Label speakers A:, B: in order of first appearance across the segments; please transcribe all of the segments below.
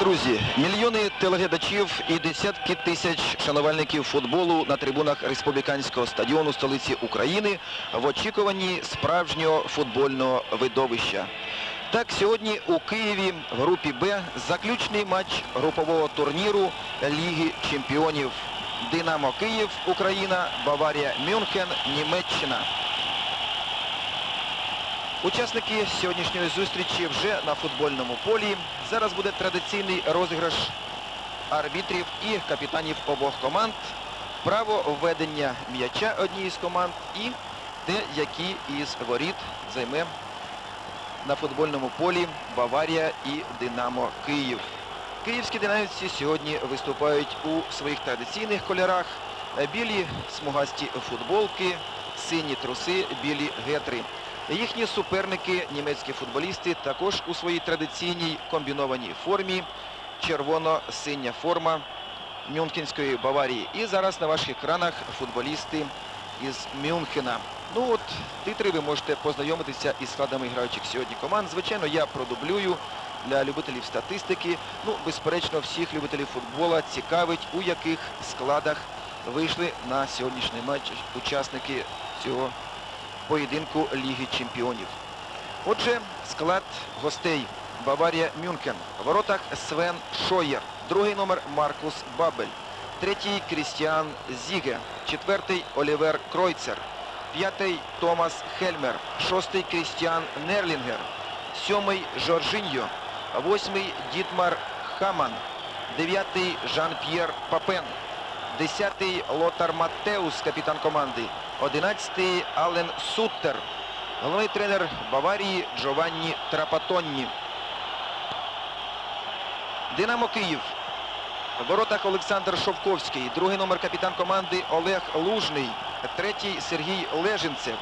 A: друзі, мільйони телеглядачів і десятки тисяч шанувальників футболу на трибунах республіканського стадіону столиці України в очікуванні справжнього футбольного видовища. Так, сьогодні у Києві в групі Б заключний матч групового турніру Ліги Чемпіонів. Динамо Київ, Україна, Баварія Мюнхен, Німеччина. Учасники сьогоднішньої зустрічі вже на футбольному полі. Зараз буде традиційний розіграш арбітрів і капітанів обох команд. Право введення м'яча однієї з команд і те, які із воріт займе на футбольному полі Баварія і Динамо Київ. Київські динамівці сьогодні виступають у своїх традиційних кольорах. Білі смугасті футболки, сині труси, білі гетри. Їхні суперники, німецькі футболісти, також у своїй традиційній комбінованій формі. Червоно-синя форма Мюнхенської Баварії. І зараз на ваших екранах футболісти із Мюнхена. Ну от, титри ви можете познайомитися із складами граючих сьогодні команд. Звичайно, я продублюю для любителів статистики. Ну, безперечно, всіх любителів футбола цікавить, у яких складах вийшли на сьогоднішній матч учасники цього поєдинку Ліги Чемпіонів. Отже, склад гостей Баварія Мюнхен. В воротах Свен Шоєр. Другий номер Маркус Бабель. Третій Крістіан Зіге. Четвертий Олівер Кройцер. П'ятий Томас Хельмер. Шостий Крістіан Нерлінгер. Сьомий Жоржиньо. Восьмий Дітмар Хаман. Дев'ятий Жан-П'єр Папен. Десятий Лотар Маттеус, капітан команди. Одинадцятий Ален Суттер. Головний тренер Баварії Джованні Трапатонні. Динамо Київ. В воротах Олександр Шовковський. Другий номер капітан команди Олег Лужний. Третій Сергій Лежинцев.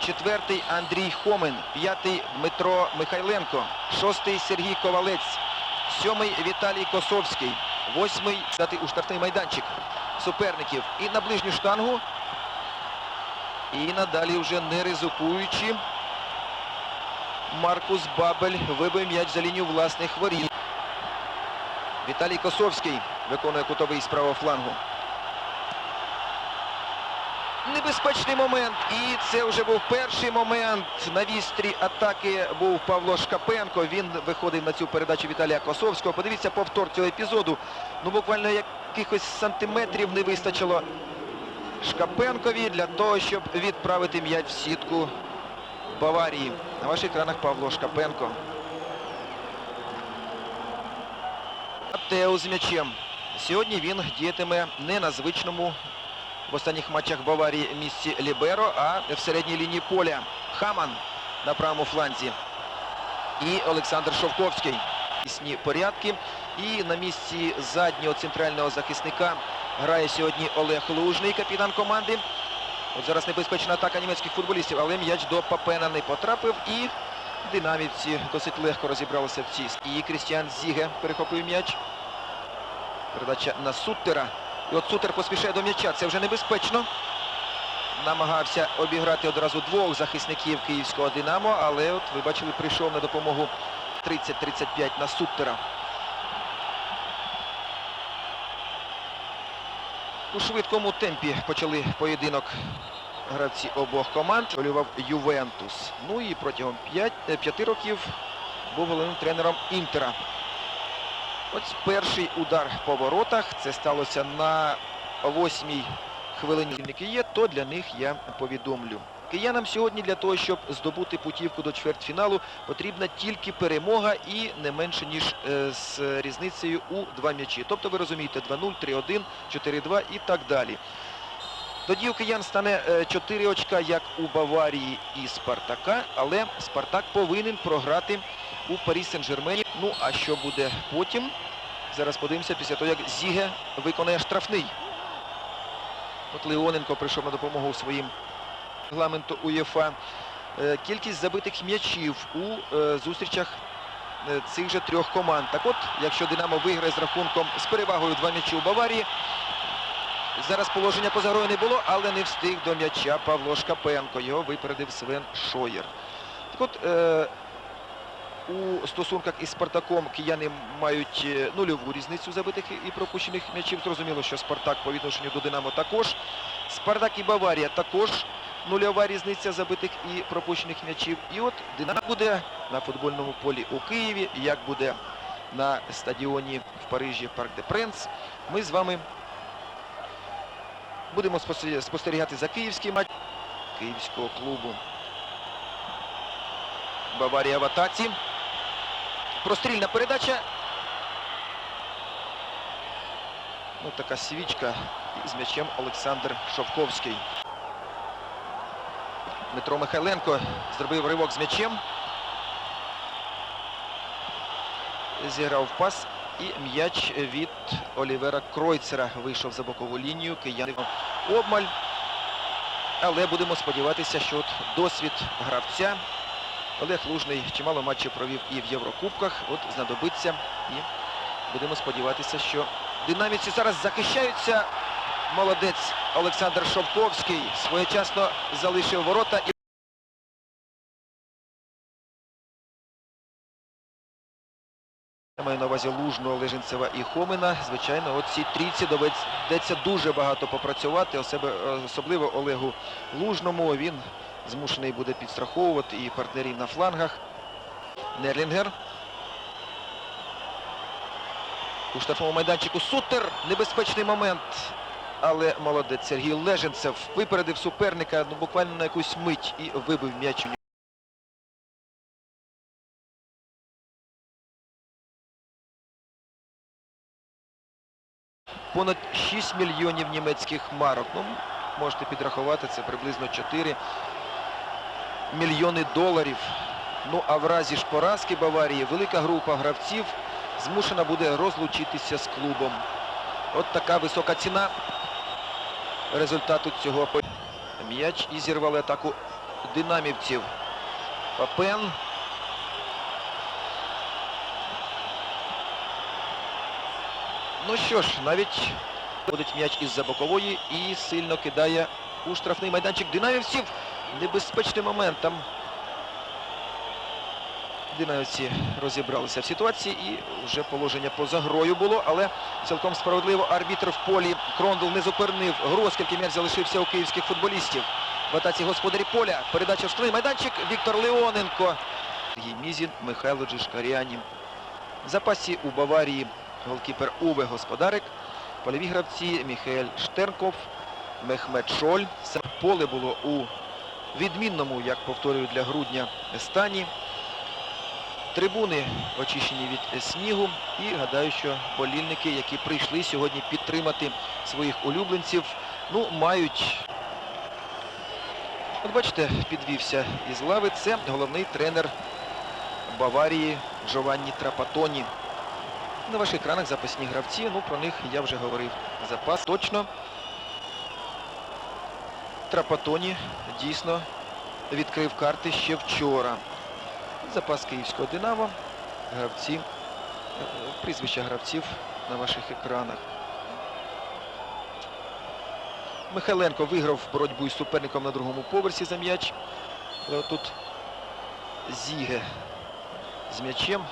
A: Четвертий Андрій Хомин. П'ятий Дмитро Михайленко. Шостий Сергій Ковалець. Сьомий Віталій Косовський. Восьмий стати у штрафний майданчик суперників. І на ближню штангу. І надалі вже не ризикуючи. Маркус Бабель вибив м'яч за лінію власних воріт. Віталій Косовський виконує кутовий з правого флангу. Небезпечний момент. І це вже був перший момент. На вістрі атаки був Павло Шкапенко. Він виходив на цю передачу Віталія Косовського. Подивіться повтор цього епізоду. Ну, буквально якихось сантиметрів не вистачило Шкапенкові для того, щоб відправити м'яч в сітку Баварії. На ваших екранах Павло Шкапенко. Тео з м'ячем. Сьогодні він діятиме не на звичному в останніх матчах Баварії місці Ліберо, а в середній лінії поля. Хаман на правому фланзі. І Олександр Шовковський. Пісні порядки. І на місці заднього центрального захисника грає сьогодні Олег Лужний, капітан команди. От зараз небезпечна атака німецьких футболістів, але м'яч до Папена не потрапив. І динамівці досить легко розібралися в цій. І Крістіан Зіге перехопив м'яч. Передача на Суттера. І от Сутер поспішає до м'яча. Це вже небезпечно. Намагався обіграти одразу двох захисників київського Динамо, але от ви бачили, прийшов на допомогу 30-35 на Суттера. У швидкому темпі почали поєдинок гравці обох команд. Голював Ювентус. Ну і протягом 5, 5 років був головним тренером Інтера. Ось перший удар по воротах. Це сталося на восьмій хвилині. Є, то для них я повідомлю. Киянам сьогодні для того, щоб здобути путівку до чвертьфіналу, потрібна тільки перемога і не менше, ніж е, з різницею у два м'ячі. Тобто ви розумієте, 2-0, 3-1, 4-2 і так далі. Тоді у киян стане 4 очка, як у Баварії і Спартака, але Спартак повинен програти у Парі Сен-Жермені. Ну, а що буде потім? Зараз подивимося після того, як Зіге виконає штрафний. От Леоненко прийшов на допомогу своїм регламенту УЄФА. Е, Кількість забитих м'ячів у е, зустрічах е, цих же трьох команд. Так от, якщо Динамо виграє з рахунком з перевагою два м'ячі у Баварії, зараз положення поза грою не було, але не встиг до м'яча Павло Шкапенко. Його випередив Свен Шоєр. Так от, У стосунках із Спартаком кияни мають нульову різницю забитих і пропущених м'ячів. Зрозуміло, що Спартак по відношенню до Динамо також. Спартак і Баварія також нульова різниця забитих і пропущених м'ячів. І от Динамо буде на футбольному полі у Києві, як буде на стадіоні в Парижі Парк де Пренс. Ми з вами будемо спостерігати- за київським матчем київського клубу. Баварія в атаці. Прострільна передача. Ну, така свічка. З м'ячем Олександр Шовковський. Дмитро Михайленко зробив ривок з м'ячем. Зіграв пас. І м'яч від Олівера Кройцера вийшов за бокову лінію. Кияни обмаль. Але будемо сподіватися, що от досвід гравця Олег Лужний чимало матчів провів і в Єврокубках. От знадобиться. І будемо сподіватися, що динаміці зараз захищаються. Молодець Олександр Шовковський своєчасно залишив ворота. Маю на увазі Лужного, Леженцева і Хомина. Звичайно, от цій трійці доведеться дуже багато попрацювати, особливо Олегу Лужному. Він змушений буде підстраховувати і партнерів на флангах. Нерлінгер. У штрафному майданчику Сутер. Небезпечний момент. Але молодець Сергій Леженцев випередив суперника ну, буквально на якусь мить і вибив м'яч. Понад 6 мільйонів німецьких марок. Ну, можете підрахувати, це приблизно 4 мільйони доларів. Ну а в разі ж поразки Баварії велика група гравців змушена буде розлучитися з клубом. От така висока ціна результату цього м'яч і зірвали атаку динамівців. Папен. Ну що ж, навіть входить м'яч із-за бокової і сильно кидає у штрафний майданчик динамівців. Небезпечний момент там. Динамівці розібралися в ситуації і вже положення поза грою було, але цілком справедливо арбітр в полі Крондл не зупинив гру, оскільки м'яч залишився у київських футболістів. В атаці господарі поля. Передача в штрафний майданчик. Віктор Леоненко. Мізін, Михайло Джишкарянін. В запасі у Баварії голкіпер Уве Господарик. Польові гравці Міхаель Штернков, Мехмед Шоль. Поле було у відмінному, як повторюю, для грудня стані. Трибуни очищені від снігу. І гадаю, що болільники, які прийшли сьогодні підтримати своїх улюбленців, ну, мають. От бачите, підвівся із лави. Це головний тренер Баварії Джованні Трапатоні. На ваших екранах запасні гравці. Ну, про них я вже говорив. Запас точно. Трапатоні дійсно відкрив карти ще вчора. Запас київського Динамо. Гравці. е, Прізвища гравців на ваших екранах. Михайленко виграв боротьбу із суперником на другому поверсі за м'яч. Але тут Зіге з м'ячем.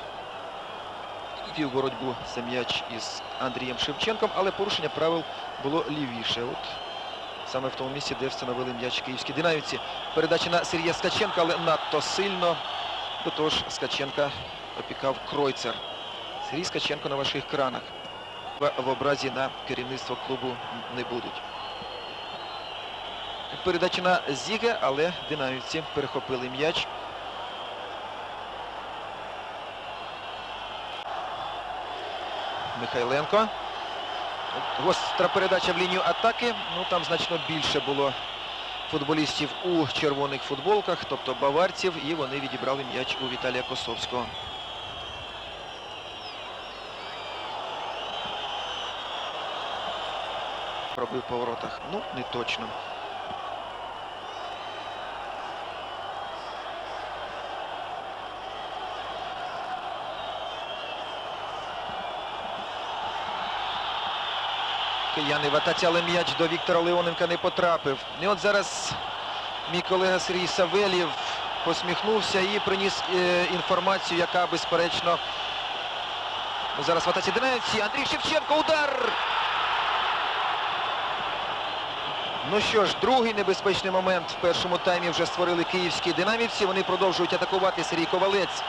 A: Вів боротьбу за м'яч із Андрієм Шевченком, але порушення правил було лівіше. От саме в тому місці, де встановили м'яч київські динамівці. Передача на Сергія Скаченка, але надто сильно. До того Скаченка опікав Кройцер. Сергій Скаченко на ваших екранах. В в образі на керівництво клубу не будуть. Передача на Зіге, але динамівці перехопили м'яч. Михайленко. Гостра передача в лінію атаки. Ну там значно більше було футболістів у червоних футболках, тобто баварців, і вони відібрали м'яч у Віталія Косовського. Пробив по воротах. Ну, не точно. Кияни в атаці, але м'яч до Віктора Леоненка не потрапив. І от зараз мій колега Сергій Савельєв посміхнувся і приніс е, інформацію, яка безперечно ну, зараз в атаці Динамівці. Андрій Шевченко, удар! Ну що ж, другий небезпечний момент в першому таймі вже створили київські динамівці. Вони продовжують атакувати Сергій Ковалець.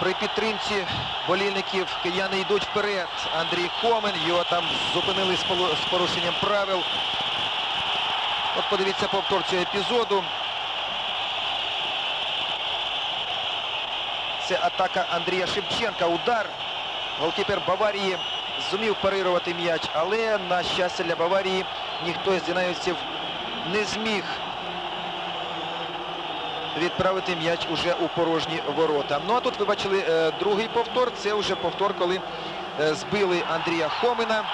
A: При підтримці болільників кияни йдуть вперед. Андрій Хомен, його там зупинили з порушенням правил. От подивіться повтор цього епізоду. Це атака Андрія Шевченка. Удар. Голкіпер Баварії зумів парирувати м'яч, але, на щастя для Баварії, ніхто з динамівців не зміг відправити м'яч уже у порожні ворота. Ну а тут ви бачили е, другий повтор. Це вже повтор, коли е, збили Андрія Хомина.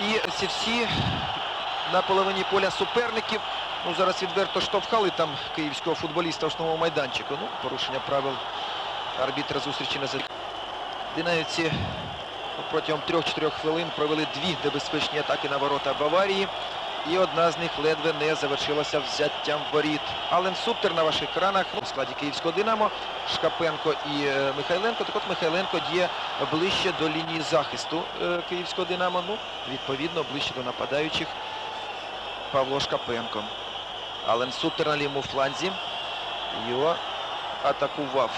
A: І ці всі на половині поля суперників. Ну, зараз відверто штовхали там київського футболіста в основному майданчику. Ну, порушення правил арбітра зустрічі не за. Динамівці протягом 3-4 хвилин провели дві небезпечні атаки на ворота Баварії. І одна з них ледве не завершилася взяттям воріт. Ален Суптер на ваших екранах у складі київського Динамо, Шкапенко і е, Михайленко. Так от Михайленко є ближче до лінії захисту е, київського Динамо. Ну, відповідно, ближче до нападаючих Павло Шкапенко. Ален Суптер на лівому фланзі. Його атакував.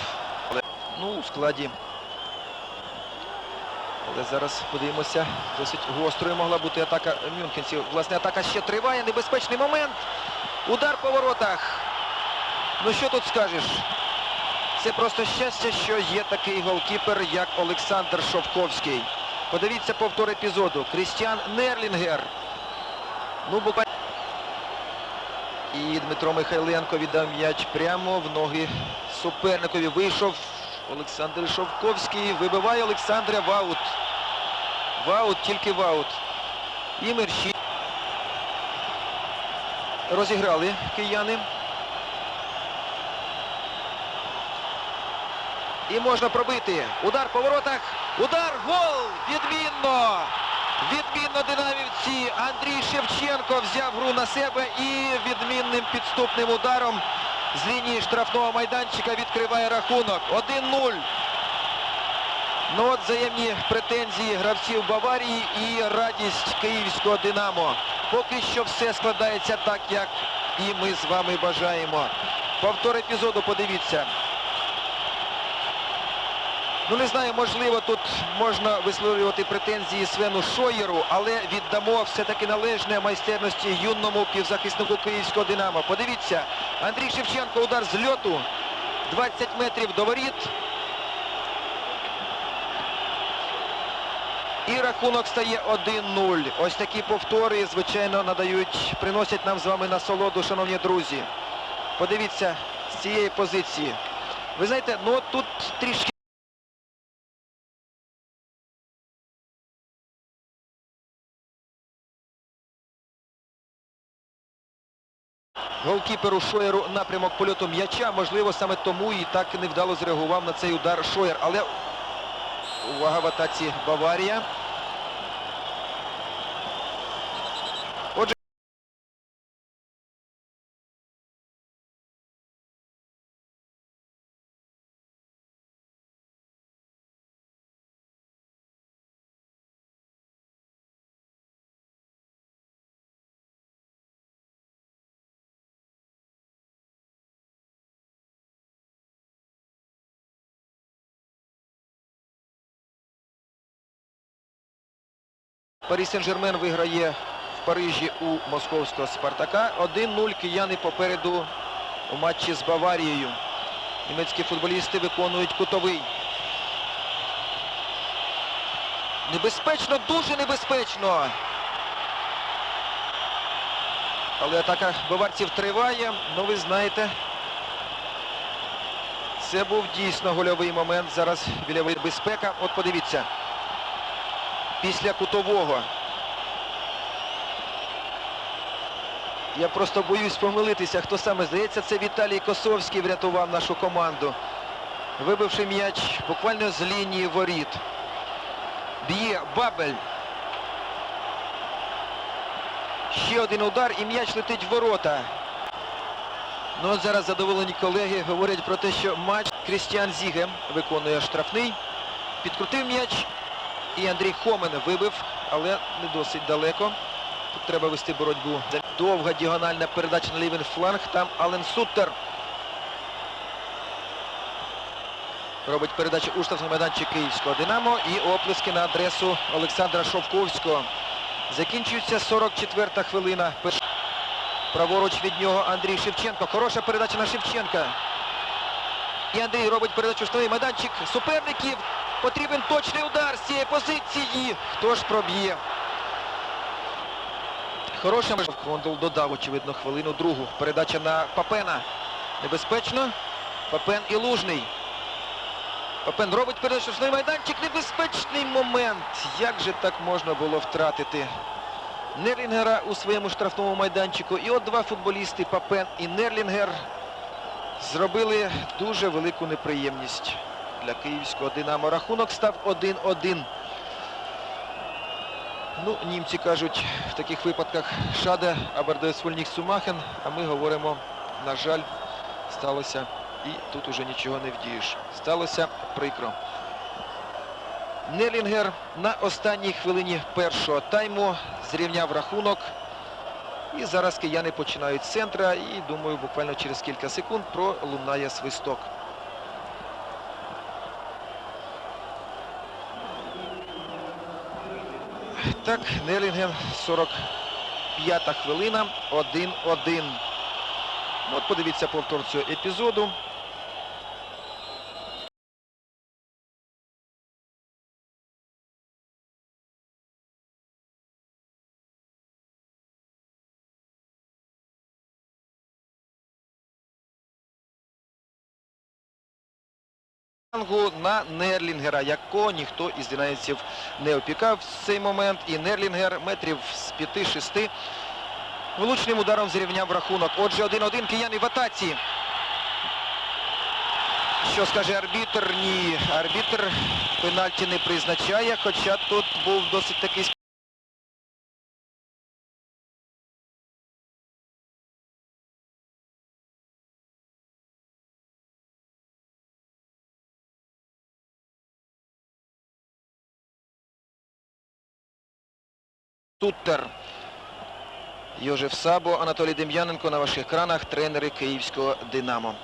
A: Ну, у складі але зараз подивимося, досить гострою могла бути атака мюнхенців. Власне, атака ще триває. Небезпечний момент. Удар по воротах. Ну що тут скажеш? Це просто щастя, що є такий голкіпер, як Олександр Шовковський. Подивіться повтор епізоду. Крістіан Нерлінгер. Ну, буквально. І Дмитро Михайленко віддав м'яч прямо в ноги суперникові. Вийшов Олександр Шовковський. Вибиває Олександра Ваут. Ваут, тільки Ваут. І мерші. Розіграли кияни. І можна пробити. Удар по воротах. Удар, гол! Відмінно! Відмінно динамівці. Андрій Шевченко взяв гру на себе і відмінним підступним ударом з лінії штрафного майданчика відкриває рахунок. 1-0. Ну от взаємні претензії гравців Баварії і радість київського Динамо. Поки що все складається так, як і ми з вами бажаємо. Повтор епізоду подивіться. Ну не знаю, можливо, тут можна висловлювати претензії Свену Шоєру, але віддамо все-таки належне майстерності юному півзахиснику київського Динамо. Подивіться, Андрій Шевченко удар з льоту. 20 метрів до воріт. І рахунок стає 1-0. Ось такі повтори, звичайно, надають, приносять нам з вами насолоду, шановні друзі. Подивіться з цієї позиції. Ви знаєте, ну тут трішки. Голкіперу Шоєру напрямок польоту м'яча. Можливо, саме тому і так невдало зреагував на цей удар Шоєр. Але увага в атаці Баварія. Парі Сен-Жермен виграє в Парижі у московського Спартака. 1-0 кияни попереду у матчі з Баварією. Німецькі футболісти виконують кутовий. Небезпечно, дуже небезпечно. Але атака баварців триває. Ну, ви знаєте, це був дійсно гольовий момент. Зараз біля безпека. От подивіться. Після кутового. Я просто боюсь помилитися, хто саме здається, це Віталій Косовський врятував нашу команду. Вибивши м'яч буквально з лінії воріт. Б'є Бабель. Ще один удар і м'яч летить в ворота. Ну от зараз задоволені колеги говорять про те, що матч Крістіан Зіге виконує штрафний. Підкрутив м'яч і Андрій Хомен вибив, але не досить далеко. Тут треба вести боротьбу. Довга діагональна передача на лівий фланг. Там Ален Суттер. Робить передачу у штрафний майданчик Київського Динамо і оплески на адресу Олександра Шовковського. Закінчується 44-та хвилина. Праворуч від нього Андрій Шевченко. Хороша передача на Шевченка. І Андрій робить передачу штрафний майданчик суперників. Потрібен точний удар з цієї позиції. Хто ж проб'є? Хороша межа. Кондол додав, очевидно, хвилину другу. Передача на Папена. Небезпечно. Папен і Лужний. Папен робить штрафний майданчик. Небезпечний момент. Як же так можна було втратити? Нерлінгера у своєму штрафному майданчику. І от два футболісти Папен і Нерлінгер зробили дуже велику неприємність для київського Динамо. Рахунок став 1-1. Ну, німці кажуть, в таких випадках шаде Абердесвольніх Сумахен, а ми говоримо, на жаль, сталося і тут уже нічого не вдієш. Сталося прикро. Нелінгер на останній хвилині першого тайму зрівняв рахунок. І зараз кияни починають з центра і, думаю, буквально через кілька секунд пролунає свисток. Так, Нерлінген 45-та хвилина, 1-1. Ну, От подивіться повтор цього епізоду. На Нерлінгера, якого ніхто із динамівців не опікав в цей момент. І Нерлінгер метрів з 5-6 влучним ударом зрівняв рахунок. Отже, 1-1 кияни в атаці. Що скаже арбітр? Ні, арбітр пенальті не призначає, хоча тут був досить такий Туттер. Йожеф Сабо, Анатолій Дем'яненко на ваших екранах, тренери київського Динамо.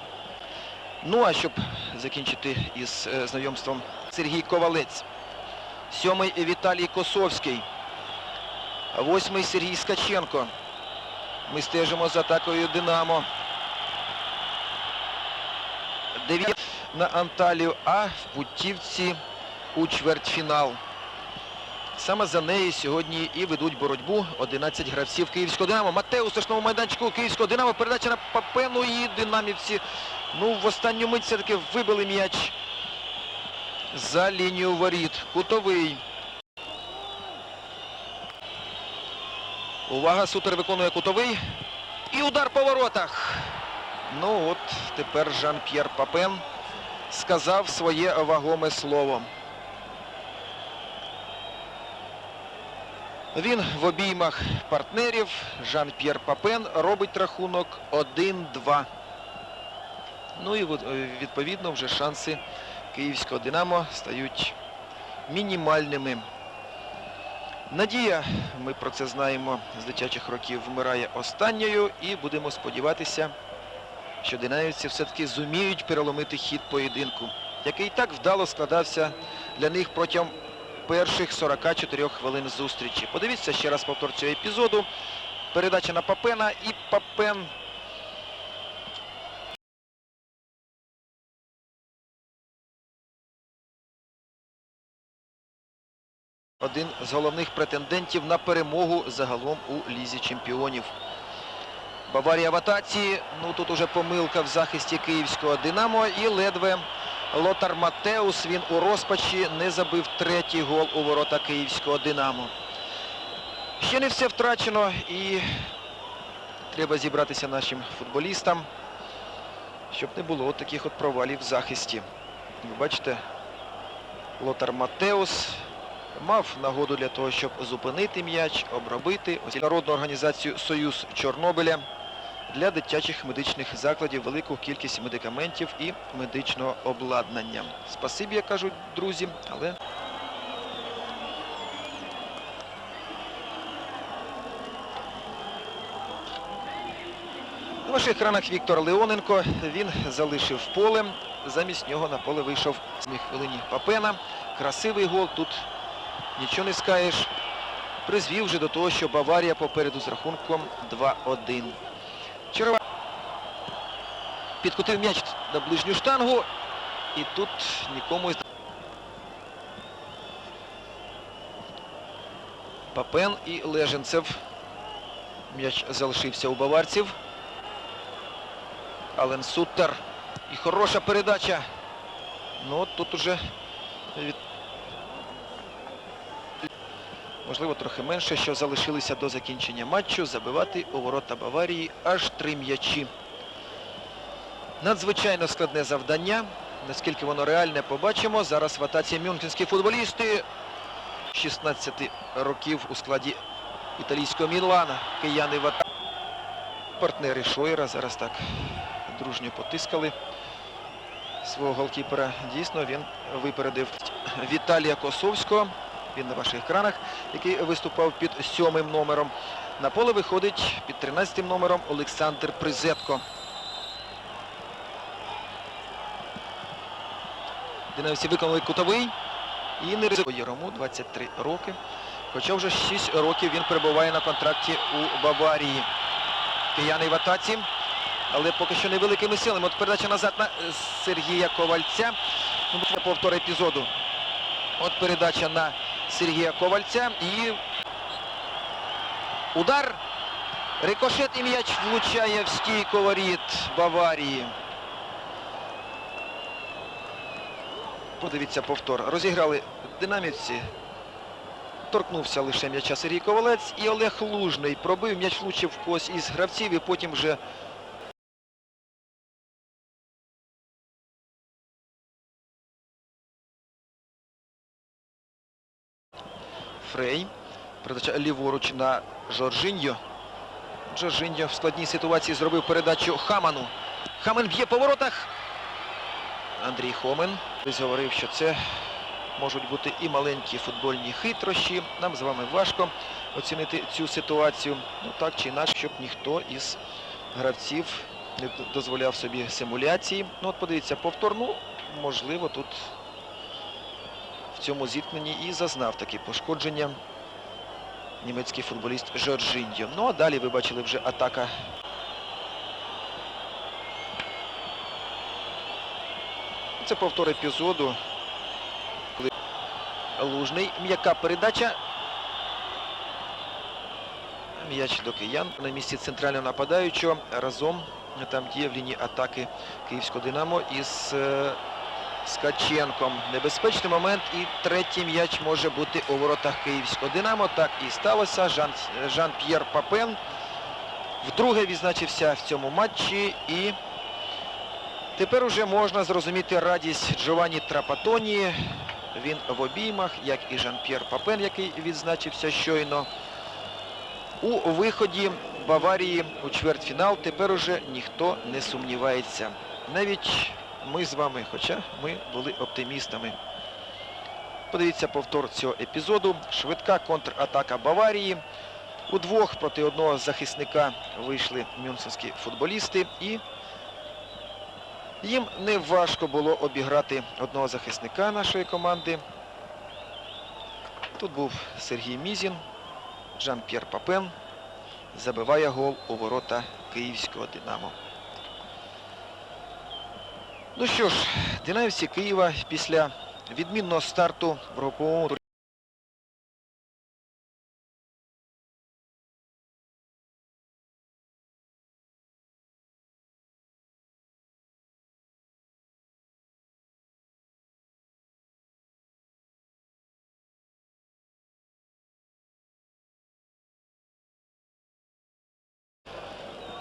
A: Ну а щоб закінчити із е, знайомством Сергій Ковалець. Сьомий Віталій Косовський. Восьмий Сергій Скаченко. Ми стежимо за атакою Динамо. Дев'ять на Анталію, а в путівці у чвертьфінал. Саме за неї сьогодні і ведуть боротьбу 11 гравців Київського Динамо. Матеус у страшному майданчику Київського Динамо. Передача на Папену і динамівці. Ну, в останню мить все-таки вибили м'яч за лінію воріт. Кутовий. Увага, Сутер виконує кутовий. І удар по воротах. Ну от тепер Жан-П'єр Папен сказав своє вагоме слово. Він в обіймах партнерів. Жан-П'єр Папен робить рахунок 1-2. Ну і е, відповідно вже шанси київського Динамо стають мінімальними. Надія, ми про це знаємо, з дитячих років вмирає останньою і будемо сподіватися, що динамівці все-таки зуміють переломити хід поєдинку, який так вдало складався для них протягом перших 44 хвилин зустрічі. Подивіться ще раз повтор цього епізоду. Передача на Папена і Папен. Один з головних претендентів на перемогу загалом у Лізі чемпіонів. Баварія в атаці. Ну тут уже помилка в захисті київського Динамо і ледве Лотар Матеус. Він у розпачі не забив третій гол у ворота київського Динамо. Ще не все втрачено і треба зібратися нашим футболістам, щоб не було таких от провалів в захисті. Ви бачите, Лотар Матеус мав нагоду для того, щоб зупинити м'яч, обробити Ось народну організацію Союз Чорнобиля для дитячих медичних закладів велику кількість медикаментів і медичного обладнання. Спасибі, як кажуть друзі, але На ваших екранах Віктор Леоненко. Він залишив поле. Замість нього на поле вийшов з хвилині Папена. Красивий гол. Тут нічого не скаєш. Призвів вже до того, що Баварія попереду з рахунком 2-1. Черва підкотив м'яч на ближню штангу. І тут нікому із Папен і Леженцев. М'яч залишився у баварців. Ален Суттер. І хороша передача. Ну, тут уже можливо трохи менше, що залишилися до закінчення матчу. Забивати у ворота Баварії аж три м'ячі. Надзвичайно складне завдання. Наскільки воно реальне, побачимо. Зараз в атаці мюнхенські футболісти 16 років у складі італійського Мілана. Кияни в атаці. Партнери Шойера зараз так дружньо потискали свого голкіпера. Дійсно, він випередив Віталія Косовського. Він на ваших екранах, який виступав під сьомим номером. На поле виходить під 13 номером Олександр Призетко. Динамівці виконали кутовий і не ризикує. Йому 23 роки. Хоча вже 6 років він перебуває на контракті у Баварії. Кияни в атаці, але поки що невеликими силами. От передача назад на Сергія Ковальця. Ну, повтор епізоду. От передача на Сергія Ковальця і удар. Рикошет і м'яч влучає в стійку воріт Баварії. Подивіться повтор. Розіграли динамівці. Торкнувся лише м'яча Сергій Ковалець і Олег Лужний пробив, м'яч влучив в когось із гравців і потім вже Фрей. Передача ліворуч на Жоржиньо. Жоржиньо в складній ситуації зробив передачу Хаману. Хамен б'є по воротах. Андрій Хомен. Десь говорив, що це можуть бути і маленькі футбольні хитрощі. Нам з вами важко оцінити цю ситуацію. Ну так чи інакше, щоб ніхто із гравців не дозволяв собі симуляції. Ну от подивіться, повтор, ну, можливо, тут цьому зіткненні і зазнав такі пошкодження німецький футболіст Жоржиньо. Ну а далі ви бачили вже атака. Це повтор епізоду. Лужний. М'яка передача. М'яч до киян на місці центрального нападаючого. Разом там є в лінії атаки Київського Динамо із е, Скаченком. Небезпечний момент і третій м'яч може бути у воротах Київського Динамо. Так і сталося. Жан, Жан-П'єр Папен вдруге відзначився в цьому матчі і тепер уже можна зрозуміти радість Джованні Трапатоні. Він в обіймах, як і Жан-П'єр Папен, який відзначився щойно. У виході Баварії у чвертьфінал тепер уже ніхто не сумнівається. Навіть ми з вами, хоча ми були оптимістами. Подивіться повтор цього епізоду. Швидка контратака Баварії. Удвох проти одного захисника вийшли мюнхенські футболісти і їм не важко було обіграти одного захисника нашої команди. Тут був Сергій Мізін, Жан-П'єр Папен забиває гол у ворота Київського Динамо. Ну що ж, динамівці Києва після відмінного старту в груповому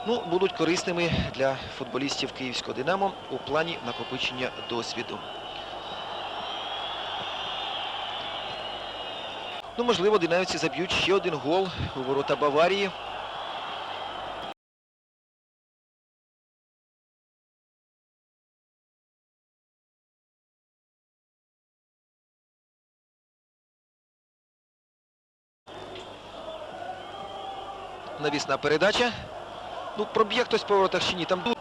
A: ну, будуть корисними для футболістів Київського Динамо у плані накопичення досвіду. Ну, можливо, динамівці заб'ють ще один гол у ворота Баварії. Навісна передача. Ну, проб'є хтось по воротах чи ні. Там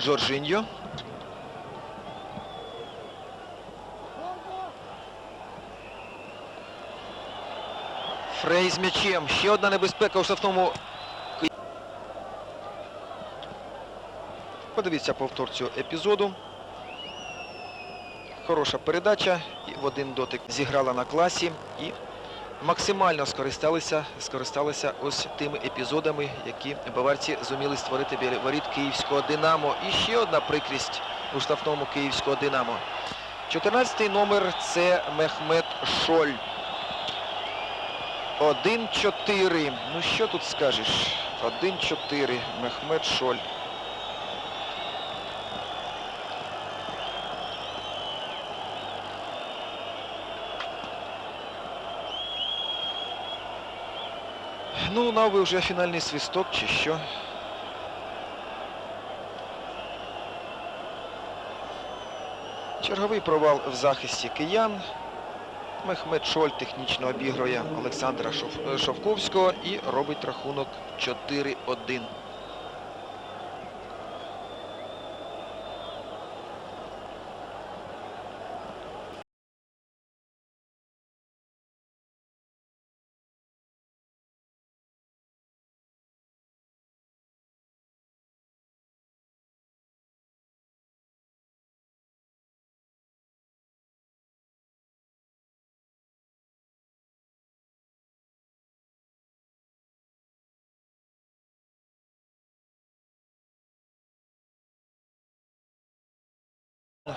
A: Жоржиньо. Фрей з м'ячем. Ще одна небезпека у штрафному. Подивіться повтор цього епізоду. Хороша передача і в один дотик зіграла на класі і максимально скористалися, скористалися ось тими епізодами, які баварці зуміли створити біля воріт київського Динамо. І ще одна прикрість у штрафному київського Динамо. 14-й номер це Мехмед Шоль. 1-4. Ну що тут скажеш? 1-4. Мехмед Шоль. Ну, новий вже фінальний свисток чи що. Черговий провал в захисті киян. Мехмед Шоль технічно обігрує Олександра Шовковського і робить рахунок 4-1.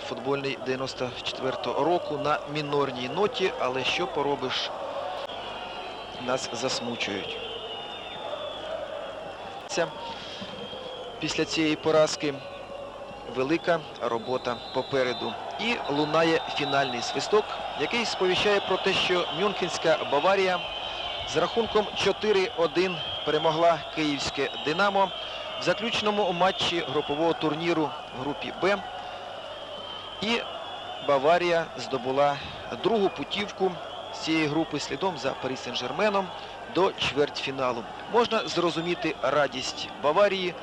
A: Футбольний 94-го року на мінорній ноті, але що поробиш, нас засмучують. Після цієї поразки велика робота попереду. І лунає фінальний свисток, який сповіщає про те, що Мюнхенська Баварія з рахунком 4-1 перемогла київське Динамо в заключному матчі групового турніру в групі Б. І Баварія здобула другу путівку з цієї групи слідом за Парі Сен-Жерменом до чвертьфіналу. Можна зрозуміти радість Баварії,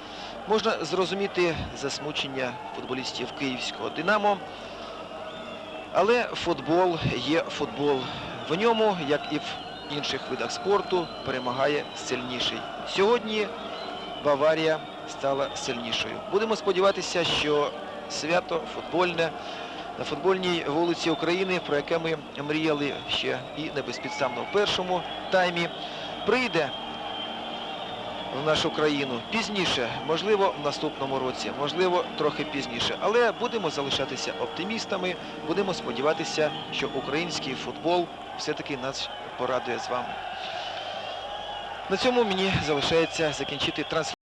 A: можна зрозуміти засмучення футболістів київського Динамо. Але футбол є футбол. В ньому, як і в інших видах спорту, перемагає сильніший. Сьогодні Баварія стала сильнішою. Будемо сподіватися, що свято футбольне на футбольній вулиці України, про яке ми мріяли ще і не безпідставно в першому таймі, прийде в нашу країну пізніше, можливо, в наступному році, можливо, трохи пізніше. Але будемо залишатися оптимістами, будемо сподіватися, що український футбол все-таки нас порадує з вами. На цьому мені залишається закінчити трансляцію.